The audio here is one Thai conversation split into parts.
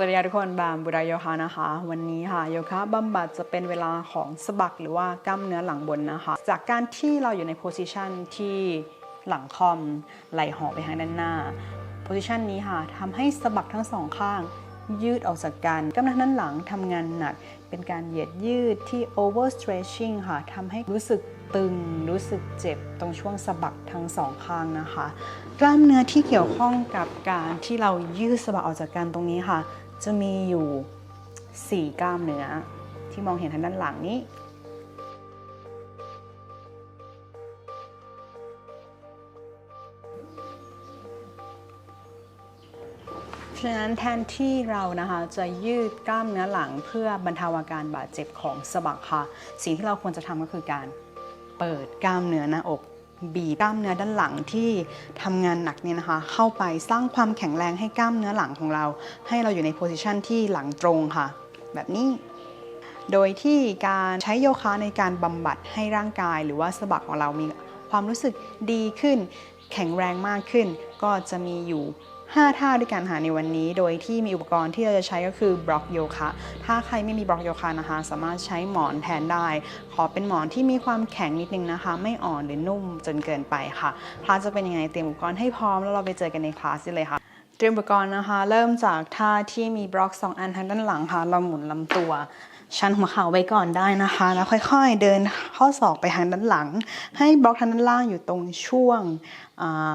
สวัสดีทุกคนบามบุรายโยคะนะคะ วันนี้ค่ะโยคะบำบัดจะเป็นเวลาของสะบักหรือว่ากล้ามเนื้อหลังบนนะคะ จากการที่เราอยู่ในโพสิชันที่หลังคอมไหลห่อไปทางด้านหน้าโพสิชันนี้ค่ะทำให้สะบักทั้งสองข้างยืดออกจากกันกล้ามเนื้อด้านหลังทำงานหนัก เป็นการเหยียดยืดที่ over stretching ค่ะทำให้รู้สึกตึงรู้สึกเจ็บตรงช่วงสะบักทั้งสองข้างนะคะ กล้ามเนื้อที่เกี่ยวข้องกับการที่เรายืดสะบักออกจากกันตรงนี้ค่ะ จะมีอยู่ 4 กล้ามเนื้อ ที่มองเห็นทางด้านหลังนี้ ฉะนั้นแทนที่เรานะคะจะยืดกล้ามเนื้อหลังเพื่อบรรเทาอาการบาดเจ็บของสะบักค่ะ สิ่งที่เราควรจะทำก็คือการเปิดกล้ามเนื้อหน้าอก บีบกล้ามเนื้อด้านหลังที่ทำงานหนักเนี่ยนะคะ เข้าไปสร้างความแข็งแรงให้กล้ามเนื้อหลังของเรา ให้เราอยู่ในโพสิชันที่หลังตรงค่ะ แบบนี้ โดยที่การใช้โยคะในการบำบัดให้ร่างกายหรือว่าสะบักของเรามีความรู้สึกดีขึ้น แข็งแรงมากขึ้น ก็จะมีอยู่ 5 ท่าด้วยกันค่ะในวันนี้ โดยที่มีอุปกรณ์ที่เราจะใช้ก็คือบล็อกโยคะ ถ้าใครไม่มีบล็อกโยคะนะคะ สามารถใช้หมอนแทนได้ ขอเป็นหมอนที่มีความแข็งนิดนึงนะคะ ไม่อ่อนหรือนุ่มจนเกินไปค่ะคลาสจะเป็นยังไงเตรียมอุปกรณ์ให้พร้อมแล้วเราไปเจอกันในคลาสเลยค่ะเตรียมอุปกรณ์นะคะ เริ่มจากท่าที่มีบล็อก 2 อันทางด้านหลังค่ะ เราหมุนลำตัวชันหัวเข่าไว้ก่อนได้นะคะ แล้วค่อยๆ เดินข้อศอกไปทางด้านหลัง ให้บล็อกทางด้านล่างอยู่ตรงช่วงอ่า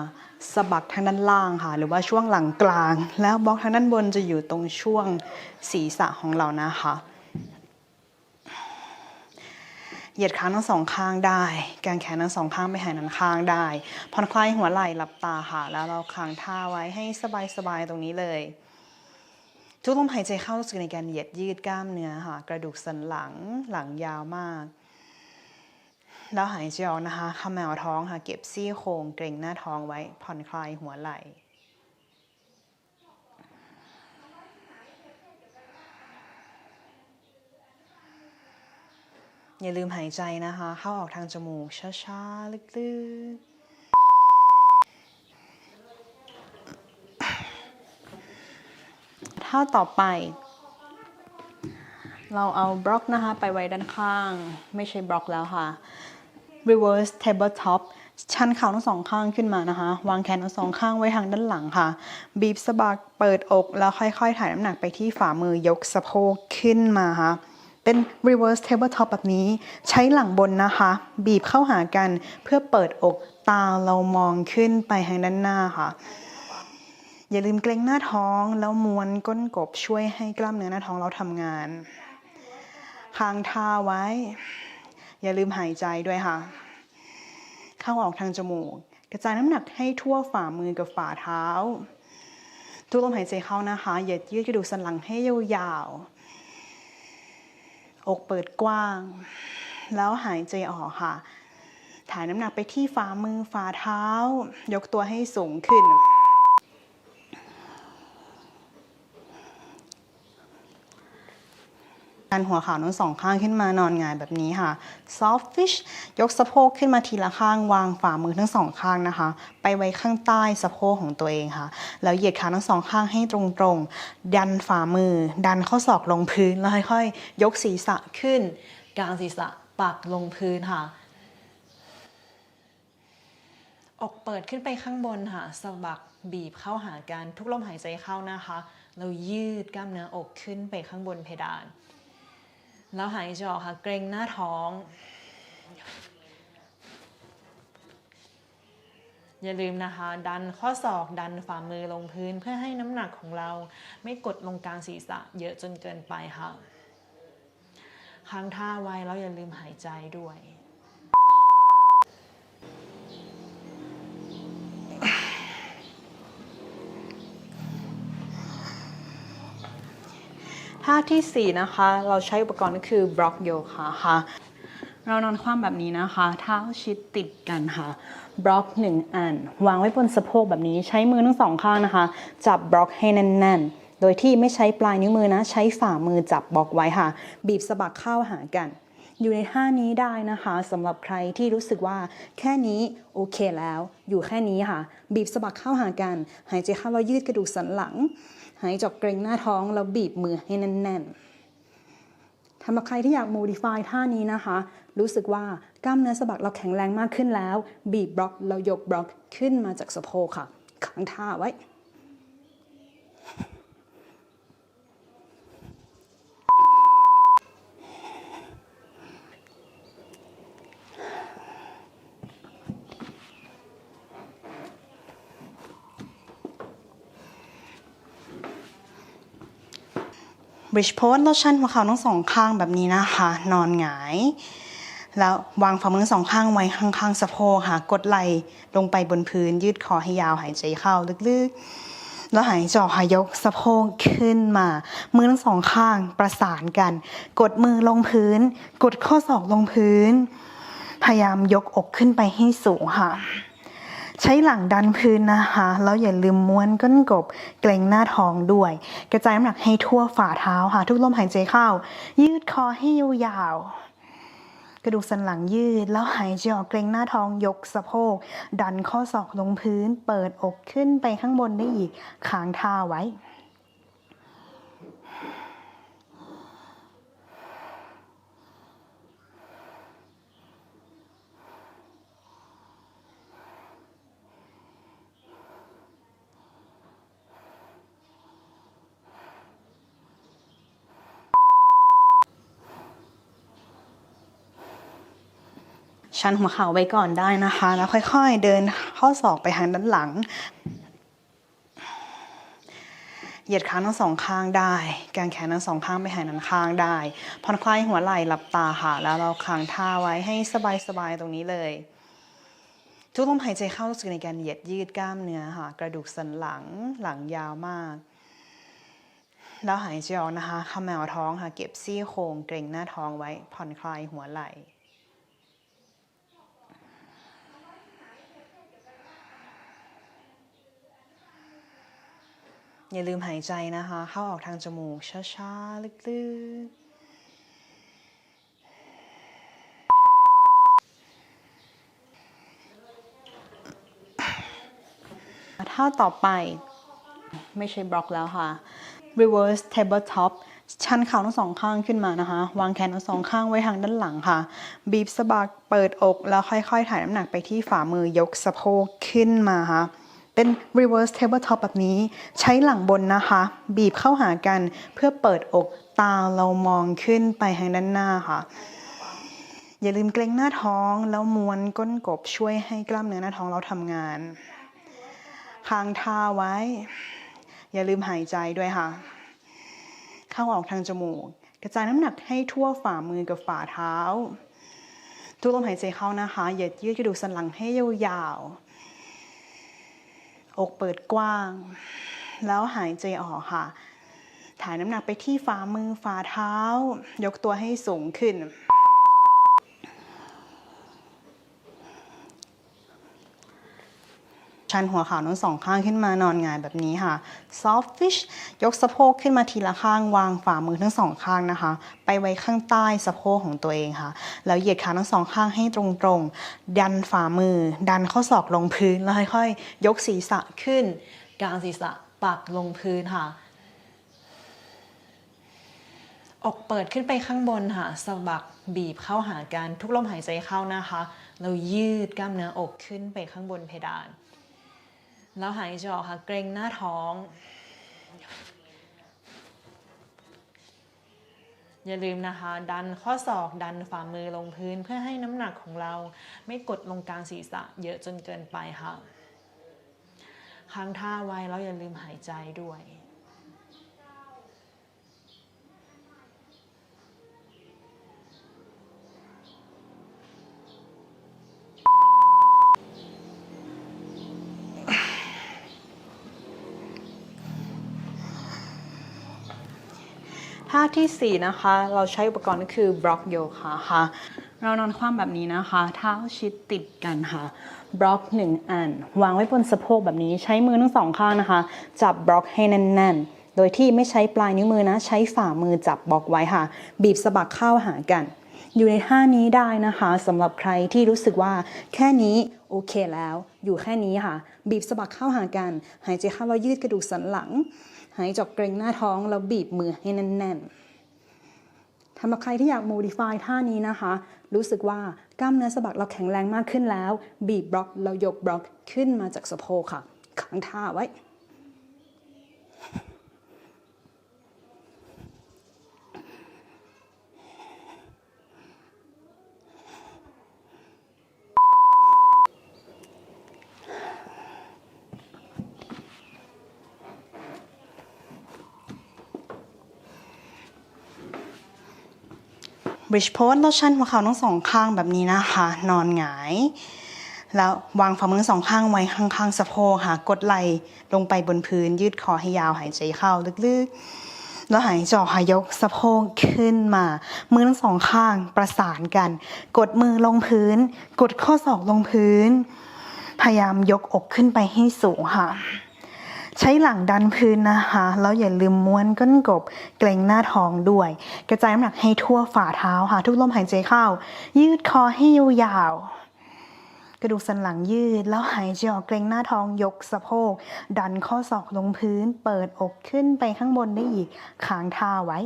สะบักทางด้านล่างค่ะ หรือว่าช่วงหลังกลาง แล้วบล็อกทางด้านบนจะอยู่ตรงช่วงศีรษะของเรานะคะ เหยียดขาทั้งสองข้างได้ กางแขนทั้งสองข้างไปหาด้านข้างได้ ผ่อนคลายหัวไหล่หลับตาค่ะ แล้วเราค้างท่าไว้ให้สบายๆตรงนี้เลย ทุกลมหายใจเข้ารู้สึกในการเหยียดยืดกล้ามเนื้อค่ะ กระดูกสันหลังหลังยาวมาก แล้วหายใจออกนะคะขมวท้องค่ะ เก็บซี่โครงเกร็งหน้าท้องไว้ ผ่อนคลายหัวไหล่อย่าลืมหายใจนะคะ เข้าออกทางจมูก ช้าๆ ลึกๆถ้าต่อไป เราเอาบล็อกนะคะ ไปไว้ด้านข้าง ไม่ใช่บล็อกแล้วค่ะ reverse tabletop ชันเข่าทั้งสองข้างขึ้นมานะคะ วางแขนทั้งสองข้างไว้ทางด้านหลังค่ะ บีบสะบักเปิดอกแล้วค่อยๆ ถ่ายน้ำหนักไปที่ฝ่ามือยกสะโพกขึ้นมาค่ะเป็น reverse tabletop แบบนี้ ใช้หลังบนนะคะ บีบเข้าหากันเพื่อเปิดอกตาเรามองขึ้นไปทางด้านหน้าค่ะ อย่าลืมเกรงหน้าท้องแล้วม้วนก้นกบช่วยให้กล้ามเนื้อหน้าท้องเราทำงานคางทาไว้ อย่าลืมหายใจด้วยค่ะ เข้าออกทางจมูก กระจายน้ำหนักให้ทั่วฝ่ามือกับฝ่าเท้าทุกลมหายใจเข้านะคะอย่ายืดกระดูกสันหลังให้ยาวๆ อกเปิดกว้าง แล้วหายใจออกค่ะ ถ่ายน้ำหนักไปที่ฝ่ามือฝ่าเท้า ยกตัวให้สูงขึ้น การหัวเข่าทั้งสองข้างขึ้นมานอนงายแบบนี้ค่ะ soft fish ยกสะโพกขึ้นมาทีละข้างวางฝ่ามือทั้งสองข้างนะคะ ไปไว้ข้างใต้สะโพกของตัวเองค่ะ แล้วเหยียดขาทั้งสองข้างให้ตรงๆ ดันฝ่ามือ ดันข้อศอกลงพื้นแล้วค่อยๆยกศีรษะขึ้นกลางศีรษะปักลงพื้นค่ะ อกเปิดขึ้นไปข้างบนค่ะสะบักบีบเข้าหากันทุกลมหายใจเข้านะคะ เรายืดกล้ามเนื้ออกขึ้นไปข้างบนเพดาน แล้วหายใจออกค่ะเกรงหน้าท้อง อย่าลืมนะคะ ดันข้อศอกดันฝ่ามือลงพื้นเพื่อให้น้ำหนักของเราไม่กดลงกลางศีรษะเยอะจนเกินไปค่ะ ค้างท่าไว้แล้วอย่าลืมหายใจด้วย ท่าที่ 4 นะคะ เราใช้อุปกรณ์ก็คือบล็อกโยคะค่ะ เรานอนคว่ำแบบนี้นะคะ เท้าชิดติดกันค่ะ บล็อกหนึ่งอัน วางไว้บนสะโพกแบบนี้ ใช้มือทั้งสองข้างนะคะ จับบล็อกให้แน่น ๆ โดยที่ไม่ใช้ปลายนิ้วมือนะ ใช้ฝ่ามือจับบล็อกไว้ค่ะ บีบสะบักเข้าหากันอยู่ในท่านี้ได้นะคะสำหรับใครที่รู้สึกว่าแค่นี้โอเคแล้ว อยู่แค่นี้ค่ะ บีบสะบักเข้าหากัน หายใจเข้าแล้วยืดกระดูกสันหลัง หายจออกเกรงหน้าท้องแล้วบีบมือให้แน่นๆสำหรับใครที่อยาก modify ท่านี้นะคะ รู้สึกว่ากล้ามเนื้อสะบักเราแข็งแรงมากขึ้นแล้ว บีบบล็อกเรายกบล็อกขึ้นมาจากสะโพกค่ะขังท่าไว้ บริดจ์โพสเราชันหัวเข่าทั้งสองข้างแบบนี้นะคะ นอนหงาย แล้ววางฝ่ามือสองข้างไว้ข้างๆสะโพกค่ะ กดไหล่ลงไปบนพื้น ยืดคอให้ยาวหายใจเข้าลึกๆ แล้วหายใจออกค่ะยกสะโพกขึ้นมา มือทั้งสองข้างประสานกัน กดมือลงพื้น กดข้อศอกลงพื้น พยายามยกอกขึ้นไปให้สูงค่ะ ใช้หลังดันพื้นนะคะ แล้วอย่าลืมม้วนก้นกบเกรงหน้าท้องด้วย กระจายน้ำหนักให้ทั่วฝ่าเท้าค่ะ ทุกลมหายใจเข้า ยืดคอให้ยาวกระดูกสันหลังยืด แล้วหายใจออกเกรงหน้าท้องยกสะโพก ดันข้อศอกลงพื้น เปิดอกขึ้นไปข้างบนได้อีกคางท่าไว้ ชันหัวเข่าไว้ก่อนได้นะคะ แล้วค่อยๆ เดินข้อศอกไปทางด้านหลัง เหยียดขาทั้งสองข้างได้กางแขนทั้งสองข้างไปหาด้านข้างได้ ผ่อนคลายหัวไหล่หลับตาค่ะ แล้วเราค้างท่าไว้ให้สบายๆ ตรงนี้เลย ทุกลมหายใจเข้ารู้สึกในการเหยียดยืดกล้ามเนื้อค่ะ กระดูกสันหลังหลังยาวมากแล้วหายใจออกนะคะขมวท้องค่ะ เก็บซี่โครงเกร็งหน้าท้องไว้ผ่อนคลายหัวไหล่ อย่าลืมหายใจนะคะ เข้าออกทางจมูก ช้าๆ ลึกๆท่าต่อไปไม่ใช่บล็อกแล้วค่ะ reverse tabletop ชันเข่าทั้งสองข้างขึ้นมานะคะ วางแขนทั้งสองข้างไว้ทางด้านหลังค่ะ บีบสะบักเปิดอกแล้วค่อยๆ ถ่ายน้ำหนักไปที่ฝ่ามือยกสะโพกขึ้นมาค่ะ เป็น reverse tabletop แบบนี้ ใช้หลังบนนะคะ บีบเข้าหากันเพื่อเปิดอกตาเรามองขึ้นไปทางด้านหน้าค่ะ อย่าลืมเกรงหน้าท้องแล้วม้วนก้นกบช่วยให้กล้ามเนื้อหน้าท้องเราทำงาน ค้างท่าไว้ อย่าลืมหายใจด้วยค่ะ เข้าออกทางจมูก กระจายน้ำหนักให้ทั่วฝ่ามือกับฝ่าเท้าทุกลมหายใจเข้านะคะ อย่ายืดกระดูกสันหลังให้ยาวๆ อกเปิดกว้าง แล้วหายใจออกค่ะ ถ่ายน้ำหนักไปที่ฝ่ามือฝ่าเท้า ยกตัวให้สูงขึ้น ชันหัวเข่าทั้งสองข้างขึ้นมานอนงายแบบนี้ค่ะ soft fish ยกสะโพกขึ้นมาทีละข้างวางฝ่ามือทั้งสองข้างนะคะ ไปไว้ข้างใต้สะโพกของตัวเองค่ะ แล้วเหยียดขาทั้งสองข้างให้ตรงๆ ดันฝ่ามือ ดันข้อศอกลงพื้น แล้วค่อยๆยกศีรษะขึ้นกลางศีรษะปักลงพื้นค่ะอกเปิดขึ้นไปข้างบนค่ะสะบักบีบเข้าหากันทุกลมหายใจเข้านะคะ เรายืดกล้ามเนื้ออกขึ้นไปข้างบนเพดาน แล้วหายใจออกค่ะ เกรงหน้าท้อง อย่าลืมนะคะ ดันข้อศอกดันฝ่ามือลงพื้นเพื่อให้น้ำหนักของเราไม่กดลงกลางศีรษะเยอะจนเกินไปค่ะค้างท่าไว้แล้วอย่าลืมหายใจด้วย ท่าทีสี่ 4 นะคะ เราใช้อุปกรณ์ก็คือบล็อกโยคะค่ะ เรานอนคว่ำแบบนี้นะคะ เท้าชิดติดกันค่ะบล็อกหนึ่งอัน วางไว้บนสะโพกแบบนี้ใช้มือทั้งสองข้างนะคะ จับบล็อกให้แน่นๆ โดยที่ไม่ใช้ปลายนิ้วมือนะ ใช้ฝ่ามือจับบล็อกไว้ค่ะ บีบสะบักเข้าหากัน อยู่ในท่านี้ได้นะคะสำหรับใครที่รู้สึกว่าแค่นี้โอเคแล้ว อยู่แค่นี้ค่ะ บีบสะบักเข้าหากัน หายใจเข้าแล้วยืดกระดูกสันหลัง หายจออกเกรงหน้าท้องแล้วบีบมือให้แน่นๆสำหรับใครที่อยาก modify ท่านี้นะคะ รู้สึกว่ากล้ามเนื้อสะบักเราแข็งแรงมากขึ้นแล้ว บีบบล็อกเรายกบล็อกขึ้นมาจากสะโพกค่ะขังท่าไว้ บริดจ์โพสเราชันหัวเข่าทั้งสองข้างแบบนี้นะคะ นอนหงาย แล้ววางฝ่ามือสองข้างไว้ข้างๆสะโพกค่ะ กดไหล่ลงไปบนพื้น ยืดคอให้ยาวหายใจเข้าลึกๆ แล้วหายใจออกค่ะยกสะโพกขึ้นมา มือทั้งสองข้างประสานกัน กดมือลงพื้น กดข้อศอกลงพื้น พยายามยกอกขึ้นไปให้สูงค่ะ ใช้หลังดันพื้นนะคะ แล้วอย่าลืมม้วนก้นกบ เกรงหน้าท้องด้วย กระจายน้ำหนักให้ทั่วฝ่าเท้าค่ะ ทุกลมหายใจเข้า ยืดคอให้ยาวกระดูกสันหลังยืด แล้วหายใจออกเกรงหน้าท้องยกสะโพก ดันข้อศอกลงพื้น เปิดอกขึ้นไปข้างบนได้อีกค้างท่าไว้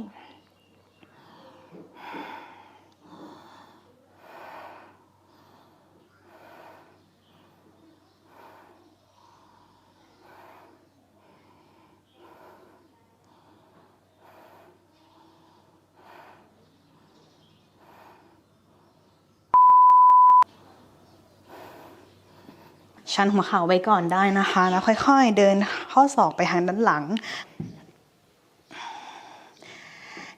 ชันหัวเข่าไว้ก่อนได้นะคะ แล้วค่อยๆ เดินข้อศอกไปทางด้านหลัง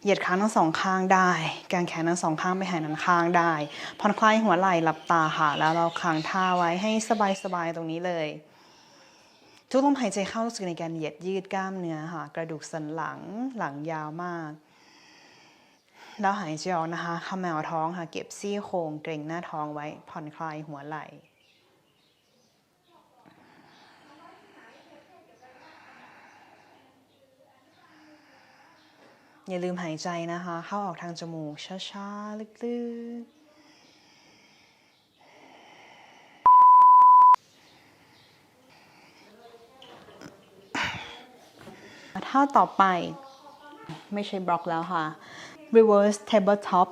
เหยียดขาทั้งสองข้างได้กางแขนทั้งสองข้างไปหาด้านข้างได้ ผ่อนคลายหัวไหล่หลับตาค่ะ แล้วเราค้างท่าไว้ให้สบายๆ ตรงนี้เลย ทุกลมหายใจเข้ารู้สึกในการเหยียดยืดกล้ามเนื้อค่ะ กระดูกสันหลังหลังยาวมากแล้วหายใจออกนะคะขมวท้องค่ะ เก็บซี่โครงเกร็งหน้าท้องไว้ผ่อนคลายหัวไหล่ อย่าลืมหายใจนะคะ เข้าออกทางจมูก ช้าๆ ลึกๆท่าต่อไปไม่ใช่บล็อกแล้วค่ะ reverse tabletop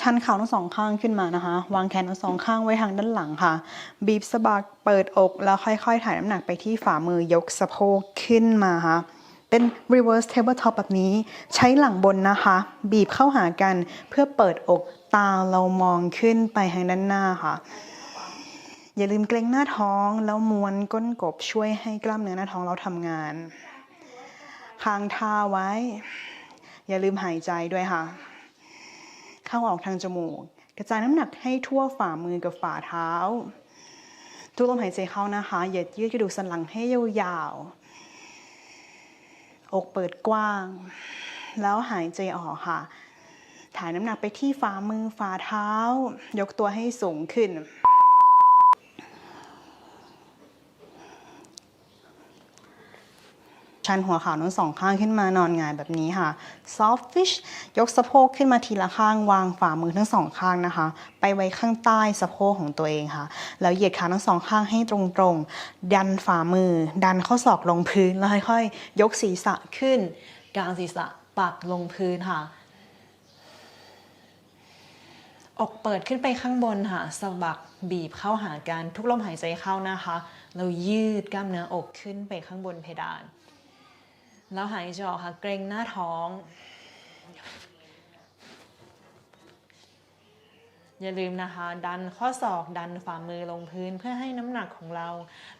ชันเข่าทั้งสองข้างขึ้นมานะคะ วางแขนทั้งสองข้างไว้ทางด้านหลังค่ะ บีบสะบักเปิดอกแล้วค่อยๆ ถ่ายน้ำหนักไปที่ฝ่ามือยกสะโพกขึ้นมาค่ะ เป็น reverse tabletop แบบนี้ ใช้หลังบนนะคะ บีบเข้าหากันเพื่อเปิดอกตาเรามองขึ้นไปทางด้านหน้าค่ะ อย่าลืมเกรงหน้าท้องแล้วม้วนก้นกบช่วยให้กล้ามเนื้อหน้าท้องเราทำงาน ค้างท่าไว้ อย่าลืมหายใจด้วยค่ะ เข้าออกทางจมูก กระจายน้ำหนักให้ทั่วฝ่ามือกับฝ่าเท้าทุกลมหายใจเข้านะคะ อย่ายืดกระดูกสันหลังให้ยาวๆ อกเปิดกว้าง แล้วหายใจออกค่ะ ถ่ายน้ำหนักไปที่ฝ่ามือฝ่าเท้า ยกตัวให้สูงขึ้น ชันหัวเข่าทั้งสองข้างขึ้นมานอนงายแบบนี้ค่ะ soft fish ยกสะโพกขึ้นมาทีละข้างวางฝ่ามือทั้งสองข้างนะคะ ไปไว้ข้างใต้สะโพกของตัวเองค่ะ แล้วเหยียดขาทั้งสองข้างให้ตรงๆ ดันฝ่ามือ ดันข้อศอกลงพื้น แล้วค่อยๆยกศีรษะขึ้น กลางศีรษะปักลงพื้นค่ะอกเปิดขึ้นไปข้างบนค่ะสะบักบีบเข้าหากันทุกลมหายใจเข้านะคะ เรายืดกล้ามเนื้ออกขึ้นไปข้างบนเพดาน แล้วหายใจออกค่ะ เกรงหน้าท้อง อย่าลืมนะคะ ดันข้อศอกดันฝ่ามือลงพื้นเพื่อให้น้ำหนักของเรา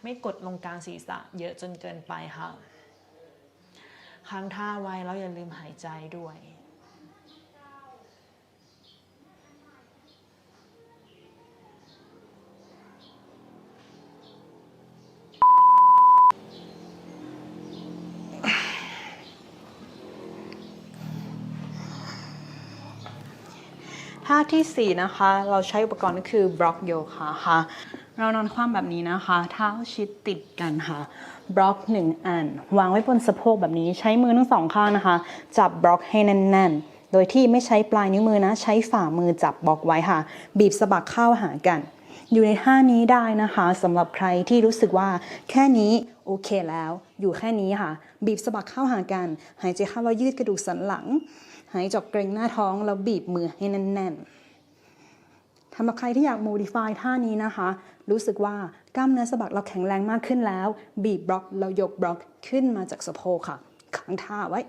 ไม่กดลงกลางศีรษะเยอะจนเกินไปค่ะค้างท่าไว้แล้วอย่าลืมหายใจด้วย ท่าทีสี่ 4 นะคะ เราใช้อุปกรณ์ก็คือบล็อกโยคะค่ะ เรานอนคว่ำแบบนี้นะคะ เท้าชิดติดกันค่ะบล็อกหนึ่งอัน วางไว้บนสะโพกแบบนี้ใช้มือทั้งสองข้างนะคะ จับบล็อกให้แน่นๆ โดยที่ไม่ใช้ปลายนิ้วมือนะ ใช้ฝ่ามือจับบล็อกไว้ค่ะ บีบสะบักเข้าหากัน อยู่ในท่านี้ได้นะคะสำหรับใครที่รู้สึกว่าแค่นี้โอเคแล้ว อยู่แค่นี้ค่ะ บีบสะบักเข้าหากัน หายใจเข้าแล้วยืดกระดูกสันหลัง หายจอกเกรงหน้าท้องแล้วบีบมือให้แน่นๆทำหรับใครที่อยาก modify ท่านี้นะคะ รู้สึกว่ากล้ามเนื้อสะบักเราแข็งแรงมากขึ้นแล้ว บีบบล็อกเรายกบล็อกขึ้นมาจากสะโพกค่ะขังท่าไว้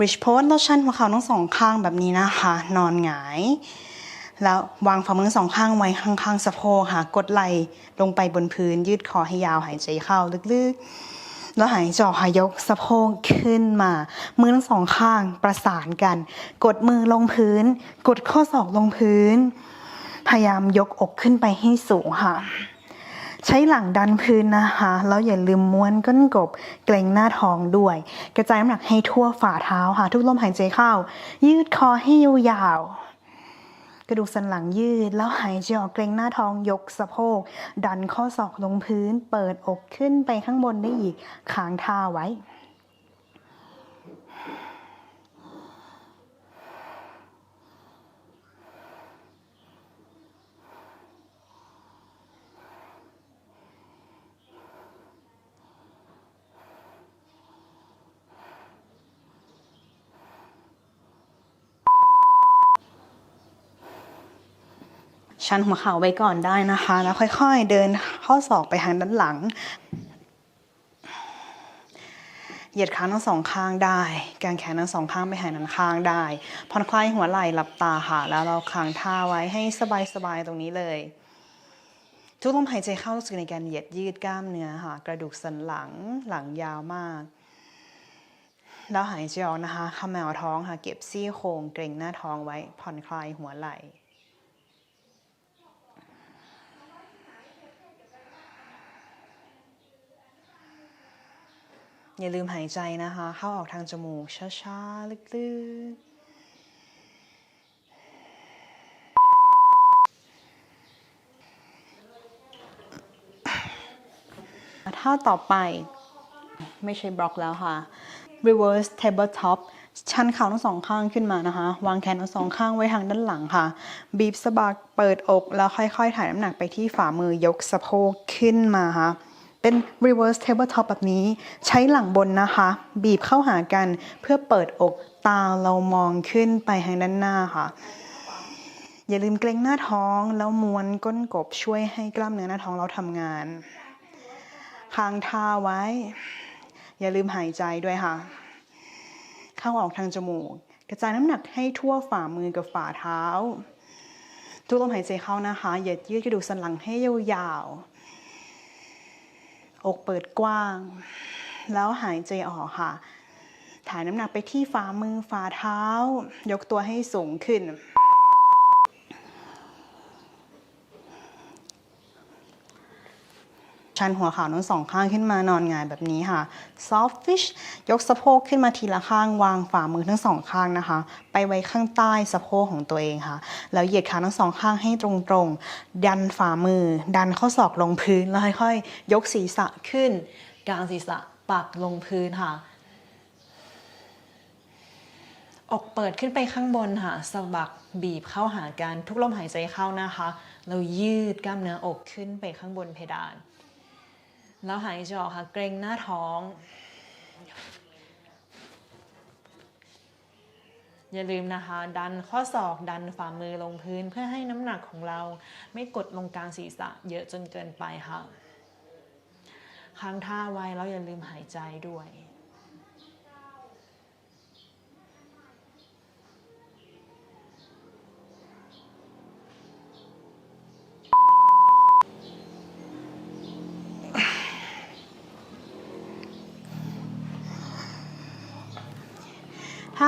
บริดจ์โพสเราชันหัวเข่าทั้งสองข้างแบบนี้นะคะ นอนหงาย แล้ววางฝ่ามือสองข้างไว้ข้างๆสะโพกค่ะ กดไหล่ลงไปบนพื้น ยืดคอให้ยาวหายใจเข้าลึกๆ แล้วหายใจออกค่ะยกสะโพกขึ้นมา มือทั้งสองข้างประสานกัน กดมือลงพื้น กดข้อศอกลงพื้น พยายามยกอกขึ้นไปให้สูงค่ะ ใช้หลังดันพื้นนะคะ แล้วอย่าลืมม้วนก้นกบ เกรงหน้าท้องด้วย กระจายน้ำหนักให้ทั่วฝ่าเท้าค่ะ ทุกลมหายใจเข้า ยืดคอให้ยาวกระดูกสันหลังยืด แล้วหายใจออกเกรงหน้าท้องยกสะโพก ดันข้อศอกลงพื้น เปิดอกขึ้นไปข้างบนได้อีกค้างท่าไว้ ชันหัวเข่าไว้ก่อนได้นะคะ แล้วค่อยๆ เดินข้อศอกไปทางด้านหลัง เหยียดขาทั้งสองข้างได้กางแขนทั้งสองข้างไปหาด้านข้างได้ ผ่อนคลายหัวไหล่หลับตาค่ะ แล้วเราค้างท่าไว้ให้สบายๆ ตรงนี้เลย ทุกลมหายใจเข้ารู้สึกในการเหยียดยืดกล้ามเนื้อค่ะ กระดูกสันหลังหลังยาวมากแล้วหายใจออกนะคะขมวท้องค่ะ เก็บซี่โครงเกร็งหน้าท้องไว้ผ่อนคลายหัวไหล่ อย่าลืมหายใจนะคะ เข้าออกทางจมูก ช้าๆ ลึกๆท่าต่อไปไม่ใช่บล็อกแล้วค่ะ reverse tabletop ชันเข่าทั้งสองข้างขึ้นมานะคะ วางแขนทั้งสองข้างไว้ทางด้านหลังค่ะ บีบสะบักเปิดอกแล้วค่อยๆ ถ่ายน้ำหนักไปที่ฝ่ามือยกสะโพกขึ้นมาค่ะ เป็น reverse tabletop แบบนี้ ใช้หลังบนนะคะ บีบเข้าหากันเพื่อเปิดอกตาเรามองขึ้นไปทางด้านหน้าค่ะ อย่าลืมเกรงหน้าท้อง แล้วม้วนก้นกบช่วยให้กล้ามเนื้อหน้าท้องเราทำงานค้างท่าไว้ อย่าลืมหายใจด้วยค่ะ เข้าออกทางจมูก กระจายน้ำหนักให้ทั่วฝ่ามือกับฝ่าเท้าทุกลมหายใจเข้านะคะ อย่ายืดกระดูกสันหลังให้ยาวๆ อกเปิดกว้าง แล้วหายใจออกค่ะ ถ่ายน้ำหนักไปที่ฝ่ามือฝ่าเท้า ยกตัวให้สูงขึ้น ชันหัวเข่าทั้งสองข้างขึ้นมานอนงายแบบนี้ค่ะ soft fish ยกสะโพกขึ้นมาทีละข้างวางฝ่ามือทั้งสองข้างนะคะ ไปไว้ข้างใต้สะโพกของตัวเองค่ะ แล้วเหยียดขาทั้งสองข้างให้ตรงๆ ดันฝ่ามือ ดันข้อศอกลงพื้น แล้วค่อยๆยกศีรษะขึ้นกลางศีรษะปักลงพื้นค่ะอกเปิดขึ้นไปข้างบนค่ะสะบักบีบเข้าหากันทุกลมหายใจเข้านะคะ เรายืดกล้ามเนื้ออกขึ้นไปข้างบนเพดาน แล้วหายใจออกค่ะ เกรงหน้าท้อง อย่าลืมนะคะ ดันข้อศอกดันฝ่ามือลงพื้นเพื่อให้น้ำหนักของเราไม่กดลงกลางศีรษะเยอะจนเกินไปค่ะค้างท่าไว้แล้วอย่าลืมหายใจด้วย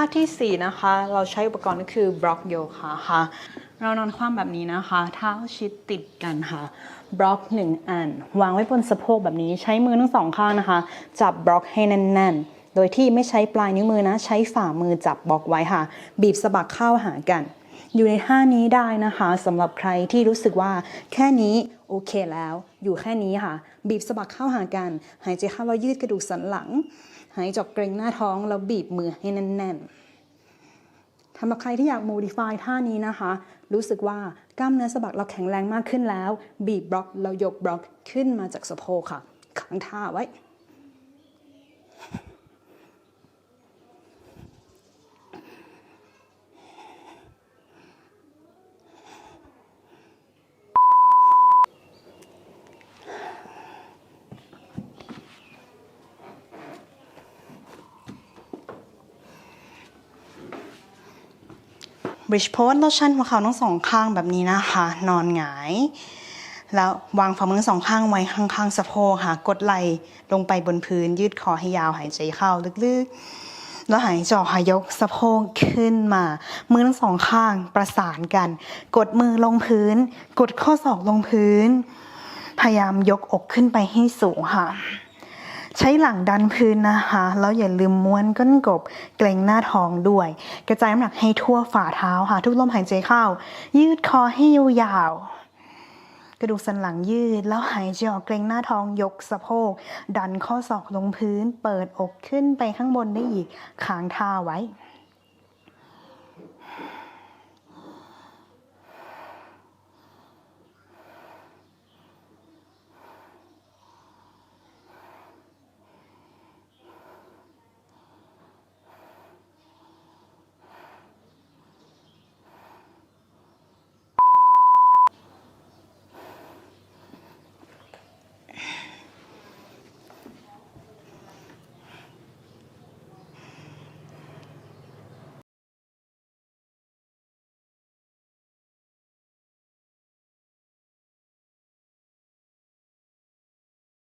าทีสี่ 4 นะคะ เราใช้อุปกรณ์ก็คือบล็อกโยคะค่ะ เรานอนคว่ำแบบนี้นะคะ เท้าชิดติดกันค่ะบล็อกหนึ่งอัน วางไว้บนสะโพกแบบนี้ใช้มือทั้งสองข้างนะคะ จับบล็อกให้แน่นๆ โดยที่ไม่ใช้ปลายนิ้วมือนะ ใช้ฝ่ามือจับบล็อกไว้ค่ะ บีบสะบักเข้าหากัน อยู่ในท่านี้ได้นะคะสำหรับใครที่รู้สึกว่าแค่นี้โอเคแล้ว อยู่แค่นี้ค่ะ บีบสะบักเข้าหากัน หายใจเข้าแล้วยืดกระดูกสันหลัง หายจออกเกรงหน้าท้องแล้วบีบมือให้แน่นๆสำหรับใครที่อยาก modify ท่านี้นะคะ รู้สึกว่ากล้ามเนื้อสะบักเราแข็งแรงมากขึ้นแล้ว บีบบล็อกเรายกบล็อกขึ้นมาจากสะโพกค่ะขังท่าไว้ บริ d โพสเราชันหัวเข่าทั้งสองข้างแบบนี้นะคะ นอนหงาย แล้ววางฝ่ามือสองข้างไว้ข้างๆสะโพกค่ะ กดไหล่ลงไปบนพื้น ยืดคอให้ยาวหายใจเข้าลึกๆ แล้วหายใจออกค่ะยกสะโพกขึ้นมา มือทั้งสองข้างประสานกัน กดมือลงพื้น กดข้อศอกลงพื้น พยายามยกอกขึ้นไปให้สูงค่ะ ใช้หลังดันพื้นนะคะ แล้วอย่าลืมม้วนก้นกบเกรงหน้าท้องด้วย กระจายน้ำหนักให้ทั่วฝ่าเท้าค่ะ ทุกลมหายใจเข้า ยืดคอให้ยาวกระดูกสันหลังยืด แล้วหายใจออกเกรงหน้าท้องยกสะโพก ดันข้อศอกลงพื้น เปิดอกขึ้นไปข้างบนได้อีกค้างท่าไว้